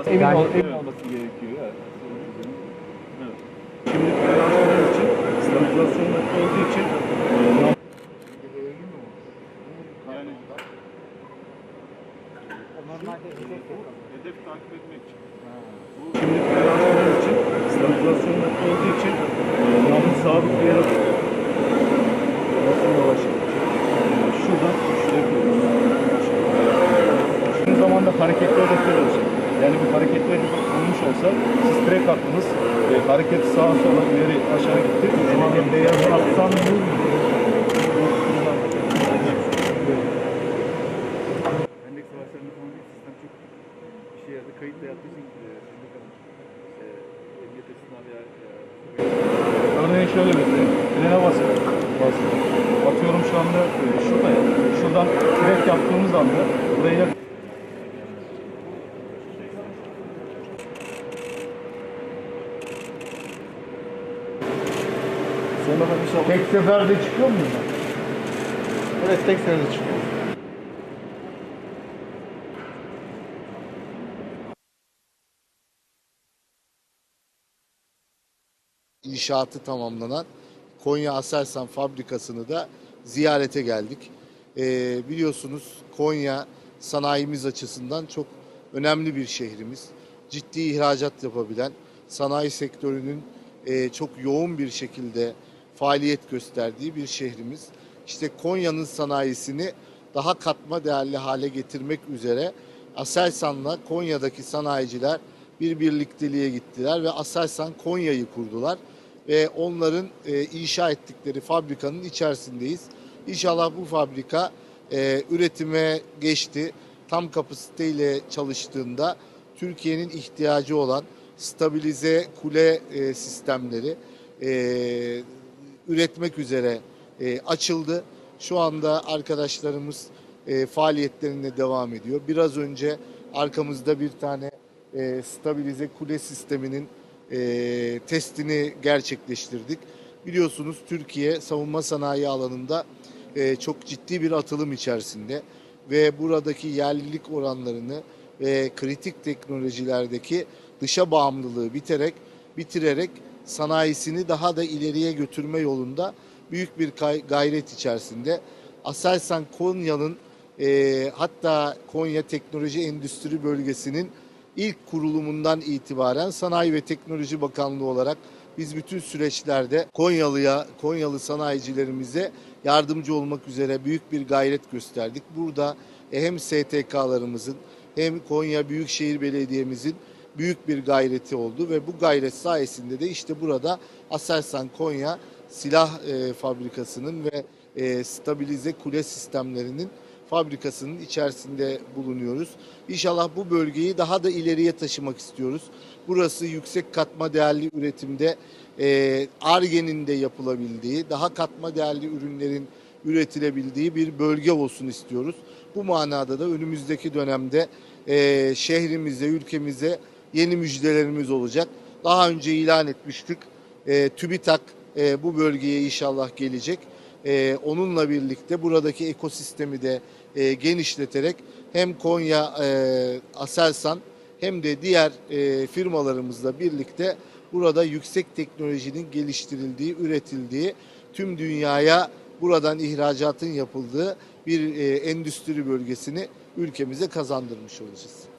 Bastınız. Emin Yani ol- emin olması gerekiyor. Evet. Evet. Şimdi operasyonu için, stabilizasyonu olduğu için yani hedef takip etmek için. Bu şimdi operasyonu için, stabilizasyonu olduğu için namlu sabit bir yere? Şuradan şuraya. Aynı zamanda hareketli hedefler olacak. Yani bir hareketli hedef olmuş olsa siz direkt attınız, e, hareket sağa sola ileri aşağı gitti. O zaman beyaz atsan Hendek savaşlarında falan bir sistem çok işe yaradı. Kayıtla yaptığı için e, e, Örneğin şöyle mesela, frene basın. basın. Atıyorum şu anda e, şurada ya, şuradan direkt yaptığımız anda buraya Ben inşallah... Tek seferde çıkıyor ben? Evet tek seferde çıkıyor. inşaatı tamamlanan Konya Aselsan fabrikasını da ziyarete geldik. Ee, biliyorsunuz Konya sanayimiz açısından çok önemli bir şehrimiz. Ciddi ihracat yapabilen, sanayi sektörünün e, çok yoğun bir şekilde faaliyet gösterdiği bir şehrimiz. İşte Konya'nın sanayisini daha katma değerli hale getirmek üzere Aselsan'la Konya'daki sanayiciler bir birlikteliğe gittiler ve Aselsan Konya'yı kurdular ve onların e, inşa ettikleri fabrikanın içerisindeyiz. İnşallah bu fabrika e, üretime geçti. Tam kapasiteyle çalıştığında Türkiye'nin ihtiyacı olan stabilize kule e, sistemleri e, üretmek üzere e, açıldı. Şu anda arkadaşlarımız e, faaliyetlerine devam ediyor. Biraz önce arkamızda bir tane e, stabilize kule sisteminin e, testini gerçekleştirdik. Biliyorsunuz Türkiye savunma sanayi alanında e, çok ciddi bir atılım içerisinde ve buradaki yerlilik oranlarını ve kritik teknolojilerdeki dışa bağımlılığı biterek bitirerek sanayisini daha da ileriye götürme yolunda büyük bir gayret içerisinde. Aselsan Konya'nın e, hatta Konya Teknoloji Endüstri Bölgesi'nin ilk kurulumundan itibaren Sanayi ve Teknoloji Bakanlığı olarak biz bütün süreçlerde Konyalı'ya, Konyalı sanayicilerimize yardımcı olmak üzere büyük bir gayret gösterdik. Burada e, hem STK'larımızın hem Konya Büyükşehir Belediye'mizin büyük bir gayreti oldu ve bu gayret sayesinde de işte burada Aselsan Konya silah e, fabrikasının ve e, stabilize kule sistemlerinin fabrikasının içerisinde bulunuyoruz. İnşallah bu bölgeyi daha da ileriye taşımak istiyoruz. Burası yüksek katma değerli üretimde e, ARGE'nin de yapılabildiği, daha katma değerli ürünlerin üretilebildiği bir bölge olsun istiyoruz. Bu manada da önümüzdeki dönemde e, şehrimize, ülkemize yeni müjdelerimiz olacak. Daha önce ilan etmiştik. E, TÜBİTAK e, bu bölgeye inşallah gelecek. E, onunla birlikte buradaki ekosistemi de e, genişleterek hem Konya e, Aselsan hem de diğer e, firmalarımızla birlikte burada yüksek teknolojinin geliştirildiği, üretildiği, tüm dünyaya buradan ihracatın yapıldığı bir e, endüstri bölgesini ülkemize kazandırmış olacağız.